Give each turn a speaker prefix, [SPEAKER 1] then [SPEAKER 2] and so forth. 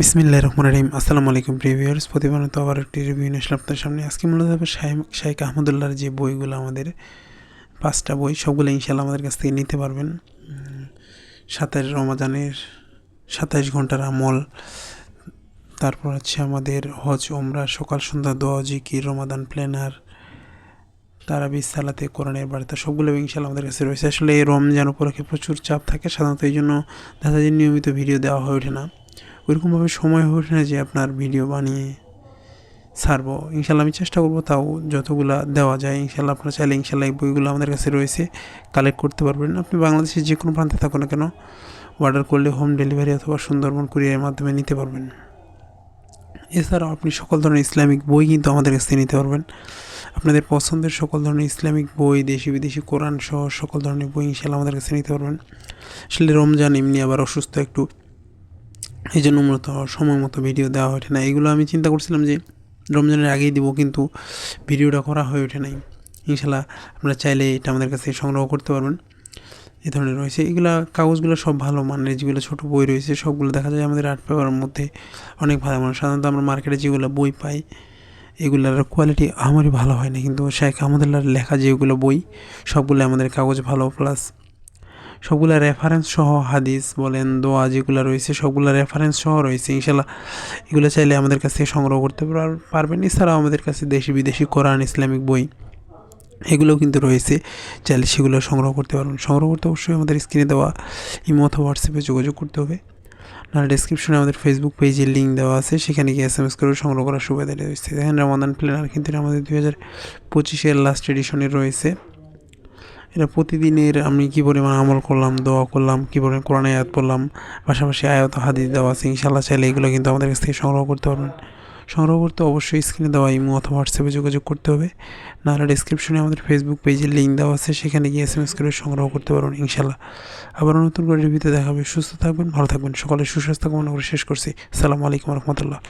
[SPEAKER 1] বিসমিল্লাহ রহমান রহিম। আসসালামু আলাইকুম প্রিভিয়ার্স প্রতিবারত আবার একটি রিভিউ নিয়ে আসলাম আপনার সামনে। আজকে মূলত হবে শাইখ আহমদুল্লাহর যে বইগুলো আমাদের, পাঁচটা বই, সবগুলো ইনশাল্লাহ আমাদের কাছ থেকে নিতে পারবেন। সাতাশ রমাজানের সাতাইশ ঘণ্টার আমল। তারপর হচ্ছে আমাদের হজ ওমরা সকাল সন্ধ্যা, দোয়া, জিকির, রমাদান প্ল্যানার তারাবি, সালাতে, কোরআনের বার্তা, সবগুলো ইনশাল্লাহ আমাদের কাছে রয়েছে। আসলে এই রমজান উপলক্ষে প্রচুর চাপ থাকে, সাধারণত এই জন্য দেখা যায় নিয়মিত ভিডিও দেওয়া হয়ে ওঠে না। ওইরকমভাবে সময় হয়ে ওঠে না যে আপনার ভিডিও বানিয়ে ছাড়বো। ইনশাল্লাহ আমি চেষ্টা করব তাও যতগুলা দেওয়া যায়, ইনশাল্লাহ আপনারা চাইলে ইনশাল্লাহ এই বইগুলো আমাদের কাছে রয়েছে কালেক্ট করতে পারবেন। আপনি বাংলাদেশের যে কোনো প্রান্তে থাকুন না কেন অর্ডার করলে হোম ডেলিভারি অথবা সুন্দরবন কুরিয়ারের মাধ্যমে নিতে পারবেন। এছাড়াও আপনি সকল ধরনের ইসলামিক বই কিন্তু আমাদের কাছ নিতে পারবেন। আপনাদের পছন্দের সকল ধরনের ইসলামিক বই, দেশি বিদেশি কোরআন সহ সকল ধরনের বই ইনশাল্লাহ আমাদের কাছে নিতে পারবেন। আসলে রমজান এমনি আবার অসুস্থ একটু। এই জন্য মূলত সময় মতো ভিডিও দেওয়া ওঠে না, এগুলো আমি চিন্তা করছিলাম যে রমজানের আগেই দিব, কিন্তু ভিডিওটা করা হয়ে ওঠে নাই। ইনশাল্লাহ আপনারা চাইলে এটা আমাদের কাছে সংগ্রহ করতে পারবেন। এ ধরনের রয়েছে। এগুলো কাগজগুলো সব ভালো মানের, যেগুলো ছোটো বই রয়েছে, সবগুলো দেখা যায় আমাদের আর্ট পেপারের মধ্যে অনেক ভালো মানে সাধারণত আমরা মার্কেটে যেগুলো বই পাই, এগুলোর কোয়ালিটি আমারই ভালো হয় না, কিন্তু শেখ আমাদের লেখা যেগুলো বই সবগুলো আমাদের কাগজ ভালো প্লাস সবগুলো রেফারেন্স সহ হাদিস বলেন, দোয়া যেগুলো রয়েছে, সবগুলো রেফারেন্স সহ রয়েছে, ইনশাল্লাহ। এগুলো চাইলে আমাদের কাছ থেকে সংগ্রহ করতে পারবেন। এছাড়াও আমাদের কাছে দেশি বিদেশি কোরআন, ইসলামিক বই, এগুলোও কিন্তু রয়েছে। চাইলে সেগুলো সংগ্রহ করতে পারবেন। সংগ্রহ করতে অবশ্যই আমাদের স্ক্রিনে দেওয়া ইমো অথবা হোয়াটসঅ্যাপে যোগাযোগ করতে হবে। নাহলে ডিসক্রিপশনে আমাদের ফেসবুক পেজের লিঙ্ক দেওয়া আছে। সেখানে গিয়ে এস এম এস করে সংগ্রহ করার সুবিধা রয়েছে। দেখেন রমাদান প্ল্যানার কিন্তু আমাদের দুই হাজার পঁচিশের লাস্ট এডিশনে রয়েছে। এটা প্রতিদিনের আমি কী পরিমাণ আমল করলাম, দোয়া করলাম, কী পরিমাণ কোরআন আয়াত পড়লাম, পাশাপাশি আয়াত, হাদিস দেওয়া আছে ইনশাল্লাহ চাইলে এগুলো কিন্তু আমাদের কাছ থেকে সংগ্রহ করতে পারবেন। সংগ্রহ করতে অবশ্যই স্ক্রিনে দেওয়া ইমো অথবা হোয়াটসঅ্যাপে যোগাযোগ করতে হবে। নাহলে ডিসক্রিপশনে আমাদের ফেসবুক পেজের লিঙ্ক দেওয়া আছে, সেখানে গিয়ে এস এম এস করে সংগ্রহ করতে পারবেন ইনশাল্লাহ আবার নতুন করে রিভিউতে দেখাবে সুস্থ থাকবেন, ভালো থাকবেন। সকালে সুস্বাস্থ্য কামনা করে শেষ করছি। সালামু আলাইকুম রহমতুল্লাহ।